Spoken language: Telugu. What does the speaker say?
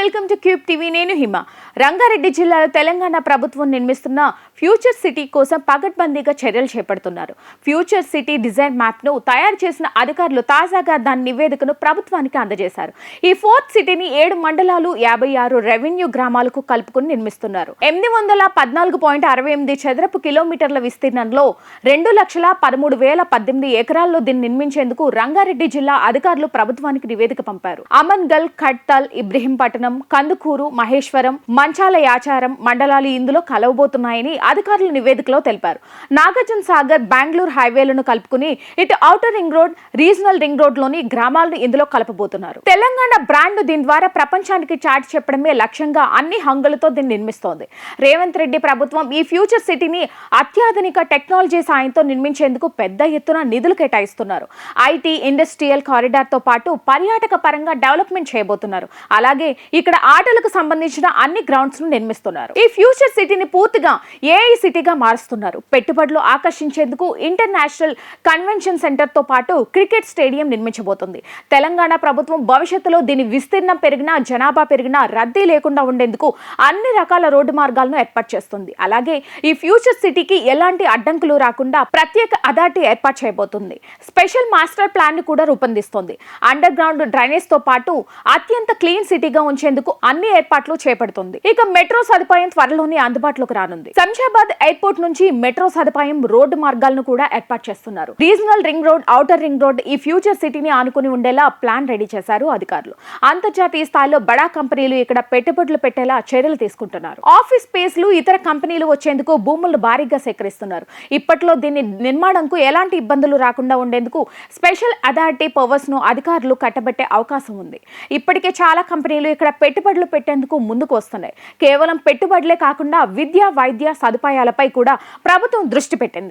Welcome to cube TV. నేను హిమ. రంగారెడ్డి జిల్లాలో తెలంగాణ ప్రభుత్వం నిర్మిస్తున్న ఫ్యూచర్ సిటీ కోసం పగడ్బందీగా చర్యలు చేపడుతున్నారు. ఫ్యూచర్ సిటీ డిజైన్ మ్యాప్ను తయారు చేసిన అధికారులు తాజాగా దాని నివేదికను ప్రభుత్వానికి అందజేశారు. ఈ ఫోర్త్ సిటీని ఏడు మండలాలు యాభై ఆరు రెవెన్యూ గ్రామాలకు కలుపుకుని నిర్మిస్తున్నారు. ఎనిమిది వందల పద్నాలుగు పాయింట్ అరవై ఎనిమిది చదరపు కిలోమీటర్ల విస్తీర్ణంలో రెండు లక్షల పదమూడు వేల పద్దెనిమిది ఎకరాల్లో దీన్ని నిర్మించేందుకు రంగారెడ్డి జిల్లా అధికారులు ప్రభుత్వానికి నివేదిక పంపారు. అమన్గల్ ఖట్తల్ ఇబ్రహీంపట్నం కందుకూరు మహేశ్వరం మంచాల యాచారం మండలాలు ఇందులో కలవబోతున్నాయని అధికారులు నివేదికలో తెలిపారు. నాగార్జున సాగర్ బెంగళూరు హైవేలను కలుపుకుని ఇటు outer ring road regional ring రోడ్లోని గ్రామాలను ఇందులో కలపబోతున్నారు. తెలంగాణ బ్రాండ్ దీని ద్వారా ప్రపంచానికి చాటి చెప్పడమే లక్ష్యంగా అన్ని హంగులతో దీన్ని నిర్మిస్తోంది. రేవంత్ రెడ్డి ప్రభుత్వం ఈ ఫ్యూచర్ సిటీని అత్యాధునిక టెక్నాలజీ సాయంతో నిర్మించేందుకు పెద్ద ఎత్తున నిధులు కేటాయిస్తున్నారు. ఐటీ ఇండస్ట్రియల్ కారిడార్తో పాటు పర్యాటక పరంగా డెవలప్మెంట్ చేయబోతున్నారు. అలాగే ఇక్కడ ఆటలకు సంబంధించిన అన్ని గ్రౌండ్స్ను నిర్మిస్తున్నారు. ఈ ఫ్యూచర్ సిటీని పూర్తిగా ఏఐ సిటీగా మారుస్తున్నారు. పెట్టుబడులు ఆకర్షించేందుకు ఇంటర్నేషనల్ కన్వెన్షన్ సెంటర్తో పాటు క్రికెట్ స్టేడియం నిర్మించబోతుంది. తెలంగాణ ప్రభుత్వం భవిష్యత్తులో దీని విస్తీర్ణం పెరిగినా జనాభా పెరిగినా రద్దీ లేకుండా ఉండేందుకు అన్ని రకాల రోడ్డు మార్గాలను ఏర్పాటు చేస్తుంది. అలాగే ఈ ఫ్యూచర్ సిటీకి ఎలాంటి అడ్డంకులు రాకుండా ప్రత్యేక అథారిటీ ఏర్పాటు చేయబోతుంది. స్పెషల్ మాస్టర్ ప్లాన్ని కూడా రూపొందిస్తోంది. అండర్ గ్రౌండ్ డ్రైనేజ్తో పాటు అత్యంత క్లీన్ సిటీగా ఉంచేందుకు అన్ని ఏర్పాట్లు చేపడుతుంది. ఇక మెట్రో సదుపాయం త్వరలోనే అందుబాటులోకి రానుంది. శంషాబాద్ ఎయిర్పోర్ట్ నుంచి మెట్రో సదుపాయం రోడ్డు మార్గాలను కూడా ఏర్పాటు చేస్తున్నారు. Regional ring road outer ring road ఈ ఫ్యూచర్ సిటీని ఆనుకుని ఉండేలా ప్లాన్ రెడీ చేశారు అధికారులు. అంతర్జాతీయ స్థాయిలో బడా కంపెనీలు ఇక్కడ పెట్టుబడులు పెట్టేలా చర్యలు తీసుకుంటున్నారు. ఆఫీస్ స్పేస్లు ఇతర కంపెనీలు వచ్చేందుకు భూములు భారీగా సేకరిస్తున్నారు. ఇప్పట్లో దీని నిర్మాణంకు ఎలాంటి ఇబ్బందులు రాకుండా ఉండేందుకు స్పెషల్ అథారిటీ పవర్స్ను అధికారులు కట్టబెట్టే అవకాశం ఉంది. ఇప్పటికే చాలా కంపెనీలు ఇక్కడ పెట్టుబడులు పెట్టేందుకు ముందుకు వస్తున్నాయి. కేవలం పెట్టుబడులే కాకుండా విద్య వైద్య సదుపాయాలపై కూడా ప్రభుత్వం దృష్టి పెట్టింది.